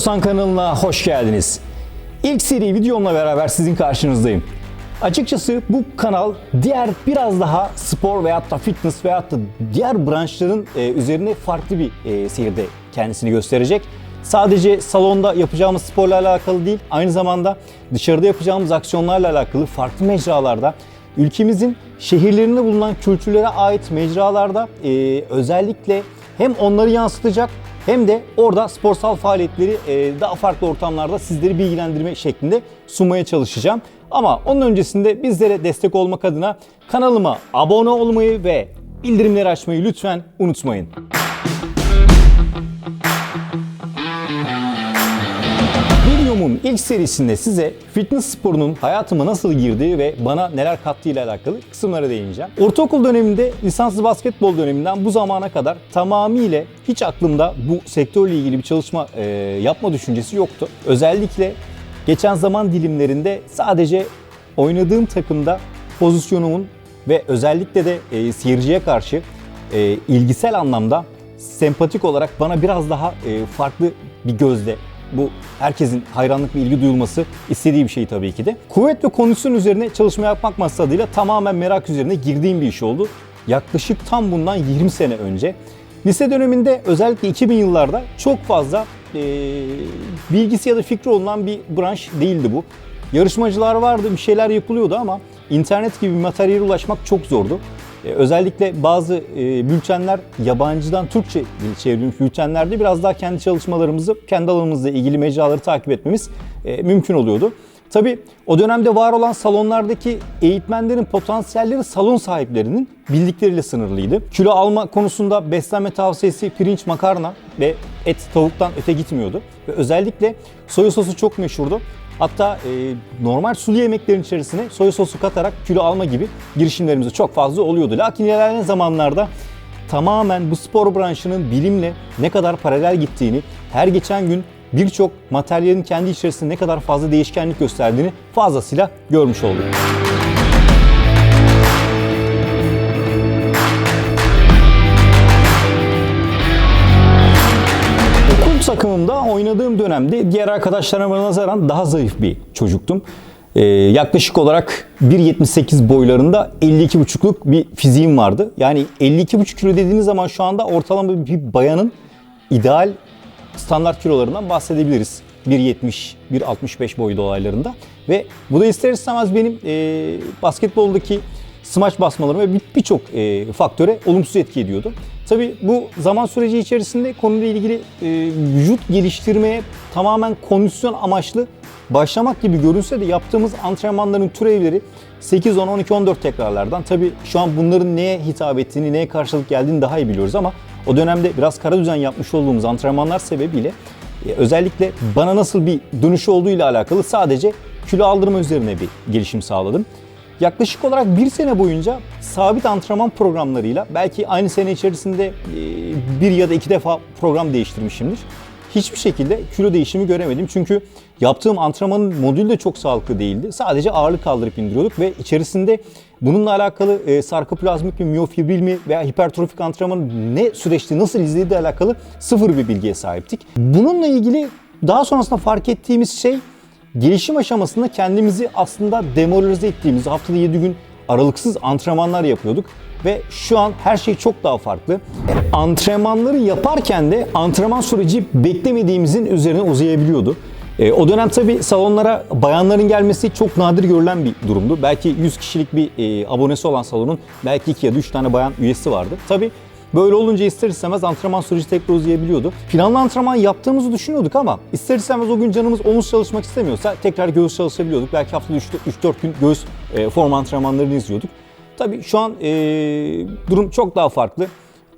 Özhan kanalına hoş geldiniz. İlk seri videomla beraber sizin karşınızdayım. Açıkçası bu kanal diğer biraz daha spor veyahut da fitness veyahut da diğer branşların e, üzerine farklı bir e, seyirde kendisini gösterecek. Sadece salonda yapacağımız sporla alakalı değil, aynı zamanda dışarıda yapacağımız aksiyonlarla alakalı farklı mecralarda ülkemizin şehirlerinde bulunan kültürlere ait mecralarda e, özellikle hem onları yansıtacak hem de orada sporsal faaliyetleri e, daha farklı ortamlarda sizleri bilgilendirme şeklinde sunmaya çalışacağım. Ama onun öncesinde bizlere destek olmak adına kanalıma abone olmayı ve bildirimleri açmayı lütfen unutmayın. Videomun ilk serisinde size fitness sporunun hayatıma nasıl girdiği ve bana neler kattığı ile alakalı kısımlara değineceğim. Ortaokul döneminde lisanslı basketbol döneminden bu zamana kadar tamamıyla hiç aklımda bu sektörle ilgili bir çalışma e, yapma düşüncesi yoktu. Özellikle geçen zaman dilimlerinde sadece oynadığım takımda pozisyonumun ve özellikle de e, seyirciye karşı e, ilgisel anlamda sempatik olarak bana biraz daha e, farklı bir gözle bu herkesin hayranlık ve ilgi duyulması istediği bir şey tabii ki de. Kuvvet ve kondisyon üzerine çalışma yapmak maksadıyla tamamen merak üzerine girdiğim bir iş oldu. Yaklaşık tam bundan 20 sene önce. Lise döneminde özellikle 2000 yıllarda çok fazla e, bilgisi ya da fikri olunan bir branş değildi bu. Yarışmacılar vardı, bir şeyler yapılıyordu ama internet gibi bir materyale ulaşmak çok zordu. Ee, özellikle bazı e, bültenler yabancıdan Türkçe çevrilmiş bültenlerde biraz daha kendi çalışmalarımızı, kendi alanımızla ilgili mecraları takip etmemiz e, mümkün oluyordu. Tabi o dönemde var olan salonlardaki eğitmenlerin potansiyelleri salon sahiplerinin bildikleriyle sınırlıydı. Kilo alma konusunda beslenme tavsiyesi pirinç, makarna ve et, tavuktan öte gitmiyordu. Ve özellikle soya sosu çok meşhurdu. Hatta e, normal sulu yemeklerin içerisine soya sosu katarak kilo alma gibi girişimlerimiz çok fazla oluyordu. Lakin ilerleyen zamanlarda tamamen bu spor branşının bilimle ne kadar paralel gittiğini, her geçen gün birçok materyalin kendi içerisinde ne kadar fazla değişkenlik gösterdiğini fazlasıyla görmüş olduk. Oynadığım dönemde diğer arkadaşlarıma nazaran daha zayıf bir çocuktum. Ee, yaklaşık olarak 1.78 boylarında 52,5'luk bir fiziğim vardı. Yani 52,5 kilo dediğiniz zaman şu anda ortalama bir bayanın ideal standart kilolarından bahsedebiliriz. 1.70, 1.65 boyu dolaylarında. Ve bu da ister istemez benim e, basketboldaki smaç basmalarıma ve bir- birçok e, faktöre olumsuz etki ediyordu. Tabi bu zaman süreci içerisinde konuyla ilgili e, vücut geliştirmeye tamamen kondisyon amaçlı başlamak gibi görünse de yaptığımız antrenmanların türevleri 8, 10, 12, 14 tekrarlardan. Tabi şu an bunların neye hitap ettiğini, neye karşılık geldiğini daha iyi biliyoruz ama o dönemde biraz kara düzen yapmış olduğumuz antrenmanlar sebebiyle e, özellikle bana nasıl bir dönüşü olduğu ile alakalı sadece kilo aldırma üzerine bir gelişim sağladım. Yaklaşık olarak bir sene boyunca sabit antrenman programlarıyla belki aynı sene içerisinde bir ya da iki defa program değiştirmişimdir. Hiçbir şekilde kilo değişimi göremedim çünkü yaptığım antrenmanın modülü de çok sağlıklı değildi. Sadece ağırlık kaldırıp indiriyorduk ve içerisinde bununla alakalı e, sarkoplazmik mi, miyofibril mi veya hipertrofik antrenmanın ne süreçte nasıl izlediği alakalı sıfır bir bilgiye sahiptik. Bununla ilgili daha sonrasında fark ettiğimiz şey gelişim aşamasında kendimizi aslında demoralize ettiğimiz haftada 7 gün aralıksız antrenmanlar yapıyorduk ve şu an her şey çok daha farklı. Antrenmanları yaparken de antrenman süreci beklemediğimizin üzerine uzayabiliyordu. E, o dönem tabii salonlara bayanların gelmesi çok nadir görülen bir durumdu. Belki 100 kişilik bir e, abonesi olan salonun belki 2 ya da 3 tane bayan üyesi vardı. Tabii Böyle olunca ister istemez antrenman süreci tekrar uzayabiliyordu. Planlı antrenman yaptığımızı düşünüyorduk ama ister istemez o gün canımız omuz çalışmak istemiyorsa tekrar göğüs çalışabiliyorduk. Belki haftada 3-4 gün göğüs e, form antrenmanlarını izliyorduk. Tabii şu an e, durum çok daha farklı.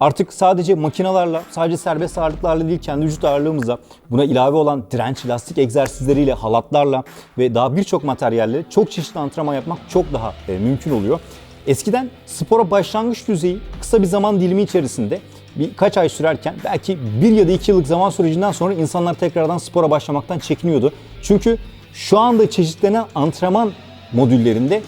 Artık sadece makinalarla, sadece serbest ağırlıklarla değil kendi vücut ağırlığımızla buna ilave olan direnç, lastik egzersizleriyle, halatlarla ve daha birçok materyalle çok çeşitli antrenman yapmak çok daha e, mümkün oluyor. Eskiden spora başlangıç düzeyi kısa bir zaman dilimi içerisinde birkaç ay sürerken belki bir ya da iki yıllık zaman sürecinden sonra insanlar tekrardan spora başlamaktan çekiniyordu. Çünkü şu anda çeşitlenen antrenman modüllerinde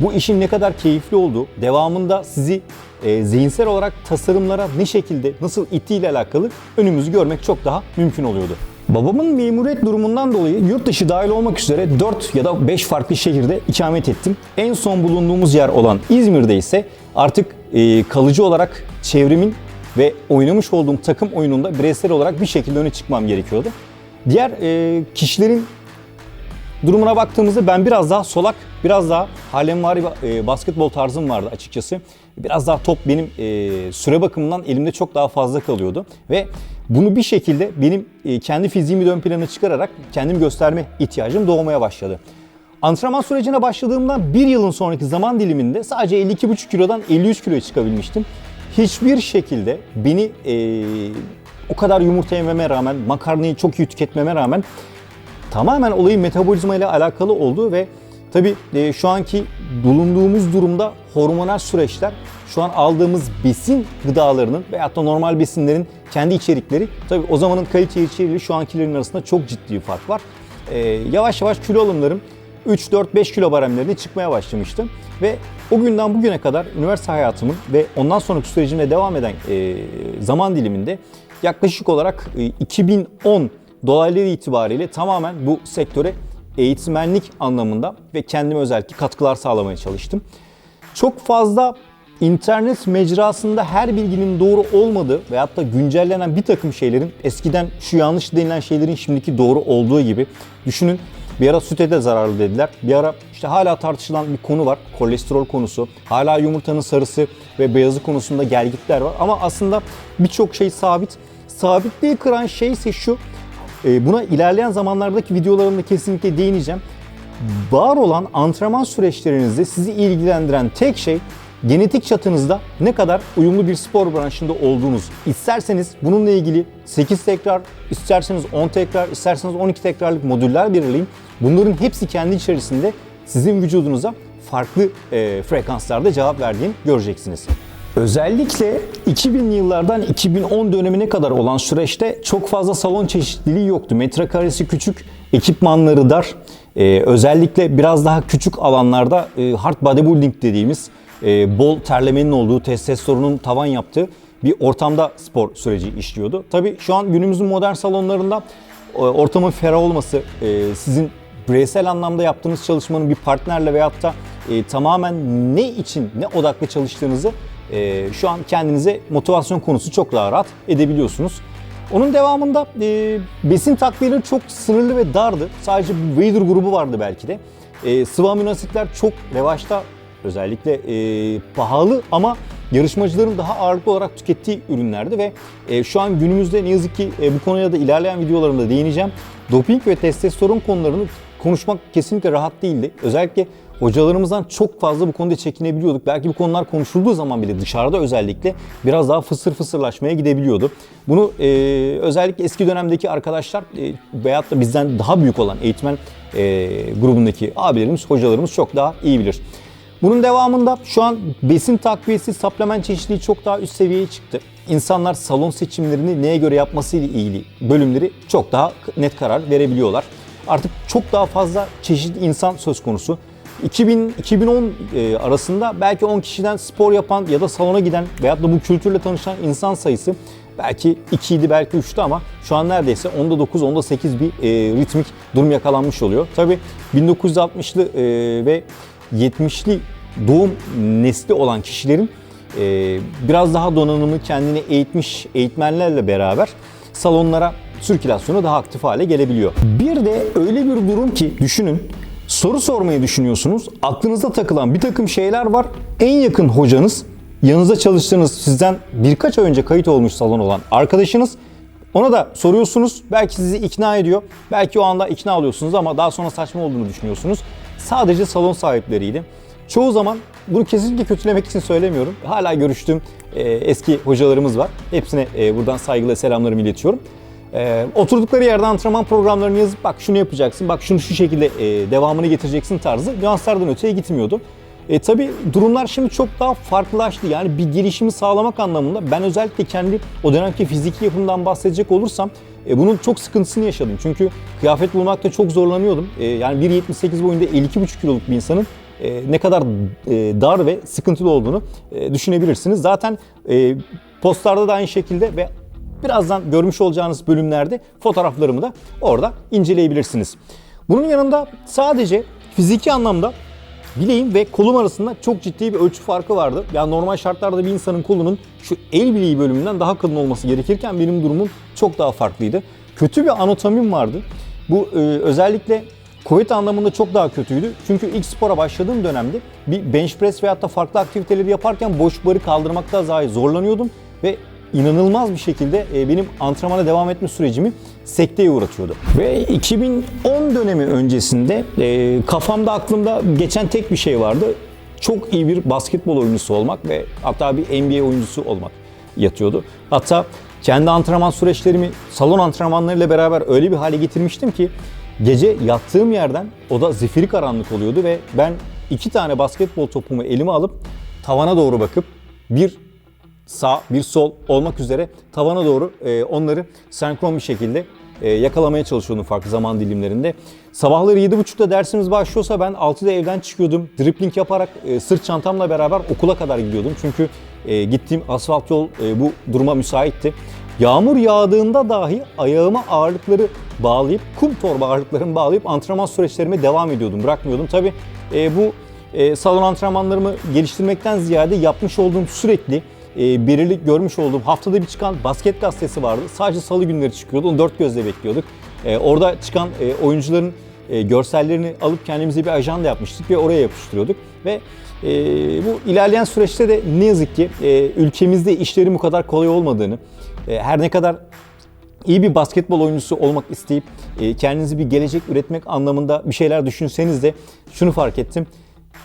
bu işin ne kadar keyifli olduğu, devamında sizi e, zihinsel olarak tasarımlara ne şekilde, nasıl ittiğiyle alakalı önümüzü görmek çok daha mümkün oluyordu. Babamın memuriyet durumundan dolayı yurt dışı dahil olmak üzere 4 ya da 5 farklı şehirde ikamet ettim. En son bulunduğumuz yer olan İzmir'de ise artık e, kalıcı olarak çevremin ve oynamış olduğum takım oyununda bireysel olarak bir şekilde öne çıkmam gerekiyordu. Diğer e, kişilerin durumuna baktığımızda ben biraz daha solak, biraz daha halemvari e, basketbol tarzım vardı açıkçası. Biraz daha top benim e, süre bakımından elimde çok daha fazla kalıyordu. Ve bunu bir şekilde benim e, kendi fiziğimi ön plana çıkararak kendimi gösterme ihtiyacım doğmaya başladı. Antrenman sürecine başladığımdan bir yılın sonraki zaman diliminde sadece 52,5 kilodan 53 kiloya çıkabilmiştim. Hiçbir şekilde beni e, o kadar yumurta yememe rağmen, makarnayı çok iyi tüketmeme rağmen tamamen olayın metabolizma ile alakalı olduğu ve tabii e, şu anki bulunduğumuz durumda hormonal süreçler şu an aldığımız besin gıdalarının veyahut da normal besinlerin kendi içerikleri tabii o zamanın kalite içeriğiyle şu ankilerin arasında çok ciddi bir fark var. E, yavaş yavaş kilo alımlarım 3-4-5 kilo baremlerine çıkmaya başlamıştım. Ve o günden bugüne kadar üniversite hayatımın ve ondan sonraki sürecimle devam eden e, zaman diliminde yaklaşık olarak e, 2010 dolayları itibariyle tamamen bu sektöre eğitmenlik anlamında ve kendime özellikle katkılar sağlamaya çalıştım. Çok fazla internet mecrasında her bilginin doğru olmadığı veyahut da güncellenen bir takım şeylerin eskiden şu yanlış denilen şeylerin şimdiki doğru olduğu gibi düşünün. Bir ara süte de zararlı dediler. Bir ara işte hala tartışılan bir konu var. Kolesterol konusu. Hala yumurtanın sarısı ve beyazı konusunda gelgitler var. Ama aslında birçok şey sabit. Sabitliği kıran şey ise şu. E, Buna ilerleyen zamanlardaki videolarımda kesinlikle değineceğim. Var olan antrenman süreçlerinizde sizi ilgilendiren tek şey genetik çatınızda ne kadar uyumlu bir spor branşında olduğunuz. İsterseniz bununla ilgili 8 tekrar, isterseniz 10 tekrar, isterseniz 12 tekrarlık modüller belirleyin. Bunların hepsi kendi içerisinde sizin vücudunuza farklı e, frekanslarda cevap verdiğini göreceksiniz. Özellikle 2000'li yıllardan 2010 dönemine kadar olan süreçte çok fazla salon çeşitliliği yoktu. Metrekaresi küçük, ekipmanları dar. Ee, özellikle biraz daha küçük alanlarda e, hard bodybuilding dediğimiz e, bol terlemenin olduğu, testosteronun tavan yaptığı bir ortamda spor süreci işliyordu. Tabii şu an günümüzün modern salonlarında e, ortamın ferah olması, e, sizin bireysel anlamda yaptığınız çalışmanın bir partnerle veyahut da e, tamamen ne için, ne odaklı çalıştığınızı e, şu an kendinize motivasyon konusu çok daha rahat edebiliyorsunuz. Onun devamında e, besin takviyeleri çok sınırlı ve dardı. Sadece Vader grubu vardı belki de. E, sıvı amino asitler çok revaçta özellikle e, pahalı ama yarışmacıların daha ağırlıklı olarak tükettiği ürünlerdi ve e, şu an günümüzde ne yazık ki e, bu konuya da ilerleyen videolarımda değineceğim. Doping ve testosteron konularını konuşmak kesinlikle rahat değildi. Özellikle hocalarımızdan çok fazla bu konuda çekinebiliyorduk. Belki bu konular konuşulduğu zaman bile dışarıda özellikle biraz daha fısır fısırlaşmaya gidebiliyordu. Bunu e, özellikle eski dönemdeki arkadaşlar e, veyahut da bizden daha büyük olan eğitmen e, grubundaki abilerimiz, hocalarımız çok daha iyi bilir. Bunun devamında şu an besin takviyesi, supplement çeşitliliği çok daha üst seviyeye çıktı. İnsanlar salon seçimlerini neye göre yapması ile ilgili bölümleri çok daha net karar verebiliyorlar. Artık çok daha fazla çeşitli insan söz konusu. 2000 2010 e, arasında belki 10 kişiden spor yapan ya da salona giden veyahut da bu kültürle tanışan insan sayısı belki 2 idi belki 3'tü ama şu an neredeyse onda 9 onda 8 bir e, ritmik durum yakalanmış oluyor. Tabi 1960'lı e, ve 70'li doğum nesli olan kişilerin e, biraz daha donanımlı kendini eğitmiş eğitmenlerle beraber salonlara sirkülasyonu daha aktif hale gelebiliyor. Bir de öyle bir durum ki düşünün soru sormayı düşünüyorsunuz. Aklınızda takılan bir takım şeyler var. En yakın hocanız, yanınızda çalıştığınız sizden birkaç ay önce kayıt olmuş salon olan arkadaşınız ona da soruyorsunuz. Belki sizi ikna ediyor. Belki o anda ikna oluyorsunuz ama daha sonra saçma olduğunu düşünüyorsunuz. Sadece salon sahipleriydi. Çoğu zaman bunu kesinlikle kötülemek için söylemiyorum. Hala görüştüğüm e, eski hocalarımız var. Hepsine e, buradan saygıyla selamlarımı iletiyorum. E, oturdukları yerde antrenman programlarını yazıp bak şunu yapacaksın, bak şunu şu şekilde e, devamını getireceksin tarzı nüanslardan öteye gitmiyordu. E, tabii durumlar şimdi çok daha farklılaştı. Yani bir gelişimi sağlamak anlamında ben özellikle kendi o dönemki fiziki yapımdan bahsedecek olursam e, bunun çok sıkıntısını yaşadım. Çünkü kıyafet bulmakta çok zorlanıyordum. E, yani 1.78 boyunda 52,5 kiloluk bir insanın e, ne kadar e, dar ve sıkıntılı olduğunu e, düşünebilirsiniz. Zaten e, postlarda da aynı şekilde ve Birazdan görmüş olacağınız bölümlerde fotoğraflarımı da orada inceleyebilirsiniz. Bunun yanında sadece fiziki anlamda bileğim ve kolum arasında çok ciddi bir ölçü farkı vardı. Yani normal şartlarda bir insanın kolunun şu el bileği bölümünden daha kalın olması gerekirken benim durumum çok daha farklıydı. Kötü bir anatomim vardı. Bu e, özellikle kuvvet anlamında çok daha kötüydü. Çünkü ilk spora başladığım dönemde bir bench press veyahut da farklı aktiviteleri yaparken boş barı kaldırmakta dahi zorlanıyordum ve inanılmaz bir şekilde e, benim antrenmana devam etme sürecimi sekteye uğratıyordu. Ve 2010 dönemi öncesinde e, kafamda aklımda geçen tek bir şey vardı. Çok iyi bir basketbol oyuncusu olmak ve hatta bir NBA oyuncusu olmak yatıyordu. Hatta kendi antrenman süreçlerimi salon antrenmanlarıyla beraber öyle bir hale getirmiştim ki gece yattığım yerden oda zifiri karanlık oluyordu ve ben iki tane basketbol topumu elime alıp tavana doğru bakıp bir sağ bir sol olmak üzere tavana doğru e, onları senkron bir şekilde e, yakalamaya çalışıyordum farklı zaman dilimlerinde. Sabahları 7.30'da dersimiz başlıyorsa ben 6'da evden çıkıyordum. Dribbling yaparak e, sırt çantamla beraber okula kadar gidiyordum. Çünkü e, gittiğim asfalt yol e, bu duruma müsaitti. Yağmur yağdığında dahi ayağıma ağırlıkları bağlayıp, kum torba ağırlıklarımı bağlayıp antrenman süreçlerime devam ediyordum, bırakmıyordum. Tabi e, bu e, salon antrenmanlarımı geliştirmekten ziyade yapmış olduğum sürekli e, belirli görmüş olduğum haftada bir çıkan basket gazetesi vardı. Sadece salı günleri çıkıyordu. Onu dört gözle bekliyorduk. E, orada çıkan e, oyuncuların e, görsellerini alıp kendimize bir ajanda yapmıştık ve oraya yapıştırıyorduk. Ve e, bu ilerleyen süreçte de ne yazık ki e, ülkemizde işlerin bu kadar kolay olmadığını, e, her ne kadar iyi bir basketbol oyuncusu olmak isteyip e, kendinizi bir gelecek üretmek anlamında bir şeyler düşünseniz de şunu fark ettim.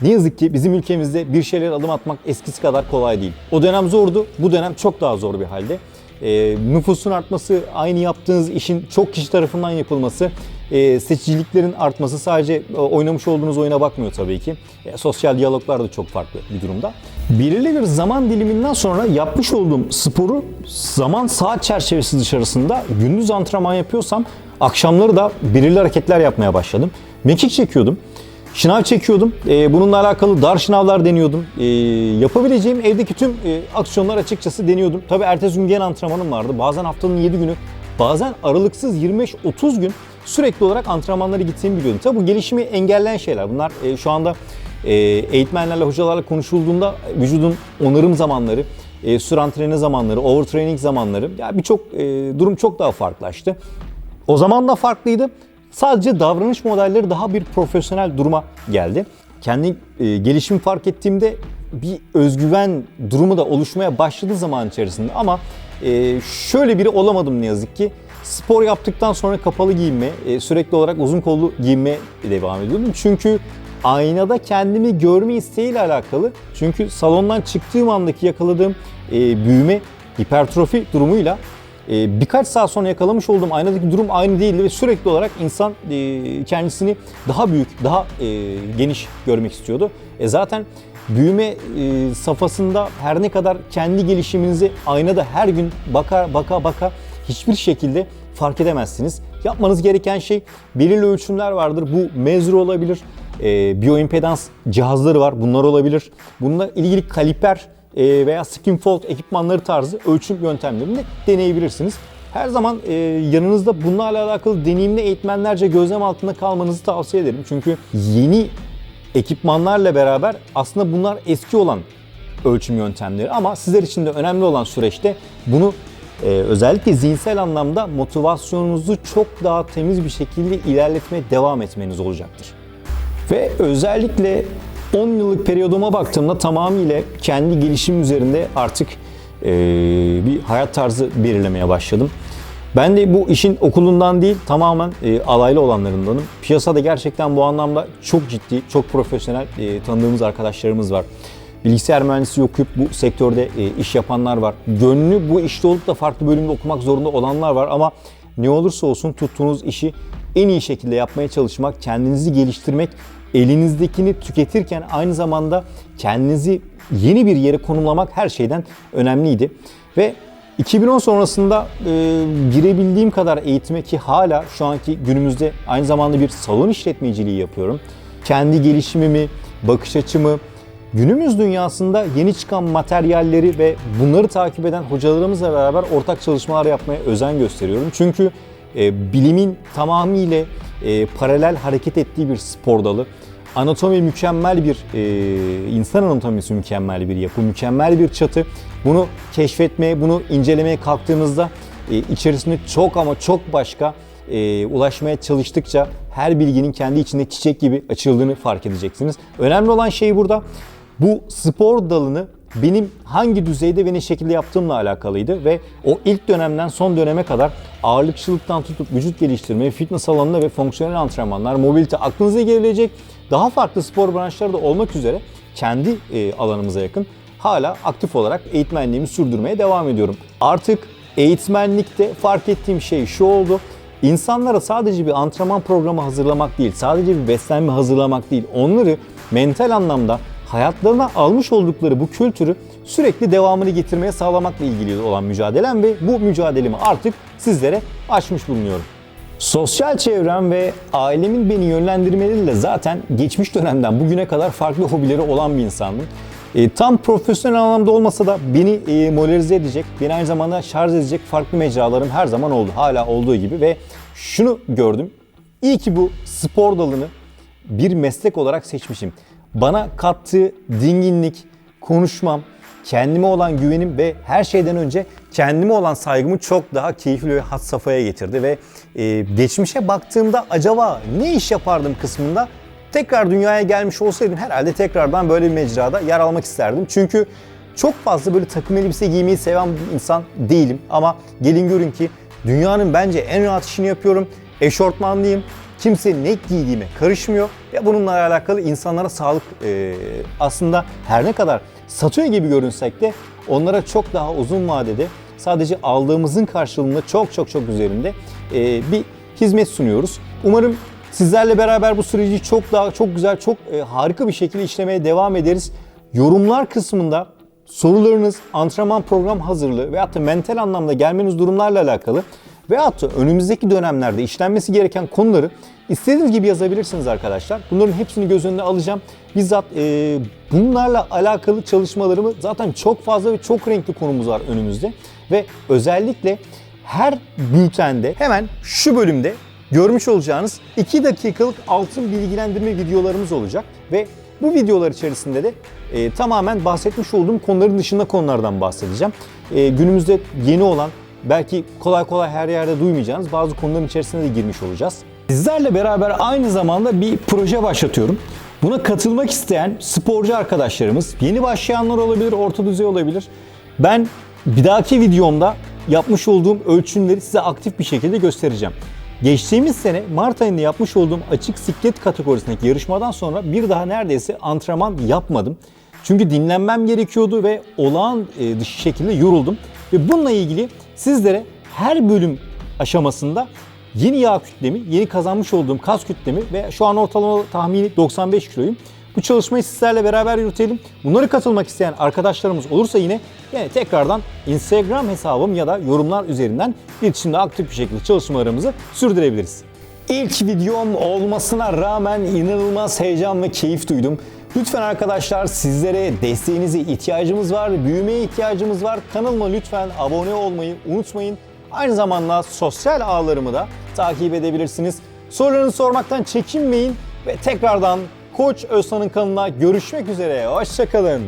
Ne yazık ki bizim ülkemizde bir şeyler adım atmak eskisi kadar kolay değil. O dönem zordu, bu dönem çok daha zor bir halde. E, nüfusun artması, aynı yaptığınız işin çok kişi tarafından yapılması, e, seçiciliklerin artması sadece e, oynamış olduğunuz oyuna bakmıyor tabii ki. E, sosyal diyaloglar da çok farklı bir durumda. Belirli bir zaman diliminden sonra yapmış olduğum sporu zaman saat çerçevesi dışarısında gündüz antrenman yapıyorsam akşamları da belirli hareketler yapmaya başladım. Mekik çekiyordum. Şınav çekiyordum. Ee, bununla alakalı dar şınavlar deniyordum. Ee, yapabileceğim evdeki tüm e, aksiyonlar açıkçası deniyordum. Tabii ertesi gün gene antrenmanım vardı. Bazen haftanın 7 günü, bazen aralıksız 25-30 gün sürekli olarak antrenmanlara gittiğimi biliyordum. Tabii bu gelişimi engelleyen şeyler. Bunlar e, şu anda e, eğitmenlerle, hocalarla konuşulduğunda vücudun onarım zamanları, e, süre antrenman zamanları, overtraining zamanları, ya birçok e, durum çok daha farklılaştı. O zaman da farklıydı. Sadece davranış modelleri daha bir profesyonel duruma geldi. Kendi e, gelişimi fark ettiğimde bir özgüven durumu da oluşmaya başladı zaman içerisinde ama e, şöyle biri olamadım ne yazık ki. Spor yaptıktan sonra kapalı giyinme, e, sürekli olarak uzun kollu giyinme devam ediyordum. Çünkü aynada kendimi görme isteğiyle alakalı. Çünkü salondan çıktığım andaki yakaladığım e, büyüme, hipertrofi durumuyla e, birkaç saat sonra yakalamış olduğum aynadaki durum aynı değildi ve sürekli olarak insan e, kendisini daha büyük, daha e, geniş görmek istiyordu. E zaten büyüme e, safhasında her ne kadar kendi gelişiminizi aynada her gün baka baka baka hiçbir şekilde fark edemezsiniz. Yapmanız gereken şey belirli ölçümler vardır. Bu mezro olabilir, e, bioimpedans cihazları var. Bunlar olabilir. Bununla ilgili kaliper veya skinfold ekipmanları tarzı ölçüm yöntemlerini deneyebilirsiniz. Her zaman e, yanınızda bunlarla alakalı deneyimli eğitmenlerce gözlem altında kalmanızı tavsiye ederim. Çünkü yeni ekipmanlarla beraber aslında bunlar eski olan ölçüm yöntemleri ama sizler için de önemli olan süreçte bunu e, özellikle zihinsel anlamda motivasyonunuzu çok daha temiz bir şekilde ilerletmeye devam etmeniz olacaktır. Ve özellikle 10 yıllık periyoduma baktığımda tamamıyla kendi gelişim üzerinde artık bir hayat tarzı belirlemeye başladım. Ben de bu işin okulundan değil tamamen e, alaylı olanlarındanım. Piyasada gerçekten bu anlamda çok ciddi, çok profesyonel e, tanıdığımız arkadaşlarımız var. Bilgisayar mühendisliği okuyup bu sektörde e, iş yapanlar var. Gönlü bu işte olup da farklı bölümde okumak zorunda olanlar var ama ne olursa olsun tuttuğunuz işi en iyi şekilde yapmaya çalışmak, kendinizi geliştirmek, elinizdekini tüketirken aynı zamanda kendinizi yeni bir yere konumlamak her şeyden önemliydi. Ve 2010 sonrasında e, girebildiğim kadar eğitime ki hala şu anki günümüzde aynı zamanda bir salon işletmeciliği yapıyorum. Kendi gelişimimi, bakış açımı, Günümüz dünyasında yeni çıkan materyalleri ve bunları takip eden hocalarımızla beraber ortak çalışmalar yapmaya özen gösteriyorum. Çünkü e, bilimin tamamıyla e, paralel hareket ettiği bir spor dalı. Anatomi mükemmel bir, e, insan anatomisi mükemmel bir yapı, mükemmel bir çatı. Bunu keşfetmeye, bunu incelemeye kalktığımızda e, içerisinde çok ama çok başka e, ulaşmaya çalıştıkça her bilginin kendi içinde çiçek gibi açıldığını fark edeceksiniz. Önemli olan şey burada bu spor dalını benim hangi düzeyde ve ne şekilde yaptığımla alakalıydı ve o ilk dönemden son döneme kadar ağırlıkçılıktan tutup vücut geliştirme, fitness alanında ve fonksiyonel antrenmanlar, mobilite aklınıza gelebilecek daha farklı spor branşları da olmak üzere kendi e, alanımıza yakın hala aktif olarak eğitmenliğimi sürdürmeye devam ediyorum. Artık eğitmenlikte fark ettiğim şey şu oldu. İnsanlara sadece bir antrenman programı hazırlamak değil, sadece bir beslenme hazırlamak değil, onları mental anlamda hayatlarına almış oldukları bu kültürü sürekli devamını getirmeye sağlamakla ilgili olan mücadelem ve bu mücadelemi artık sizlere açmış bulunuyorum. Sosyal çevrem ve ailemin beni yönlendirmeleriyle zaten geçmiş dönemden bugüne kadar farklı hobileri olan bir insandım. E, tam profesyonel anlamda olmasa da beni e, molerize edecek, beni aynı zamanda şarj edecek farklı mecralarım her zaman oldu. Hala olduğu gibi ve şunu gördüm. İyi ki bu spor dalını bir meslek olarak seçmişim. Bana kattığı dinginlik, konuşmam, kendime olan güvenim ve her şeyden önce kendime olan saygımı çok daha keyifli ve had safhaya getirdi ve e, geçmişe baktığımda acaba ne iş yapardım kısmında tekrar dünyaya gelmiş olsaydım herhalde tekrardan böyle bir mecrada yer almak isterdim. Çünkü çok fazla böyle takım elbise giymeyi seven bir insan değilim ama gelin görün ki dünyanın bence en rahat işini yapıyorum. Eşortmanlıyım. Kimse ne giydiğime karışmıyor ve bununla alakalı insanlara sağlık e, aslında her ne kadar satıyor gibi görünsek de onlara çok daha uzun vadede sadece aldığımızın karşılığında çok çok çok üzerinde e, bir hizmet sunuyoruz. Umarım sizlerle beraber bu süreci çok daha çok güzel, çok e, harika bir şekilde işlemeye devam ederiz. Yorumlar kısmında sorularınız, antrenman program hazırlığı veyahut da mental anlamda gelmeniz durumlarla alakalı veyahut da önümüzdeki dönemlerde işlenmesi gereken konuları istediğiniz gibi yazabilirsiniz arkadaşlar. Bunların hepsini göz önüne alacağım. Bizzat e, bunlarla alakalı çalışmalarımı zaten çok fazla ve çok renkli konumuz var önümüzde. Ve özellikle her bültende hemen şu bölümde görmüş olacağınız 2 dakikalık altın bilgilendirme videolarımız olacak. Ve bu videolar içerisinde de e, tamamen bahsetmiş olduğum konuların dışında konulardan bahsedeceğim. E, günümüzde yeni olan belki kolay kolay her yerde duymayacağınız bazı konuların içerisine de girmiş olacağız. Sizlerle beraber aynı zamanda bir proje başlatıyorum. Buna katılmak isteyen sporcu arkadaşlarımız, yeni başlayanlar olabilir, orta düzey olabilir. Ben bir dahaki videomda yapmış olduğum ölçümleri size aktif bir şekilde göstereceğim. Geçtiğimiz sene Mart ayında yapmış olduğum açık siklet kategorisindeki yarışmadan sonra bir daha neredeyse antrenman yapmadım. Çünkü dinlenmem gerekiyordu ve olağan e, dışı şekilde yoruldum. Ve bununla ilgili sizlere her bölüm aşamasında yeni yağ kütlemi, yeni kazanmış olduğum kas kütlemi ve şu an ortalama tahmini 95 kiloyum. Bu çalışmayı sizlerle beraber yürütelim. Bunları katılmak isteyen arkadaşlarımız olursa yine yine tekrardan Instagram hesabım ya da yorumlar üzerinden iletişimde aktif bir şekilde çalışmalarımızı sürdürebiliriz. İlk videom olmasına rağmen inanılmaz heyecan ve keyif duydum. Lütfen arkadaşlar sizlere desteğinize ihtiyacımız var, büyümeye ihtiyacımız var. Kanalıma lütfen abone olmayı unutmayın. Aynı zamanda sosyal ağlarımı da takip edebilirsiniz. Sorularınızı sormaktan çekinmeyin ve tekrardan Koç Özhan'ın kanalına görüşmek üzere. Hoşçakalın.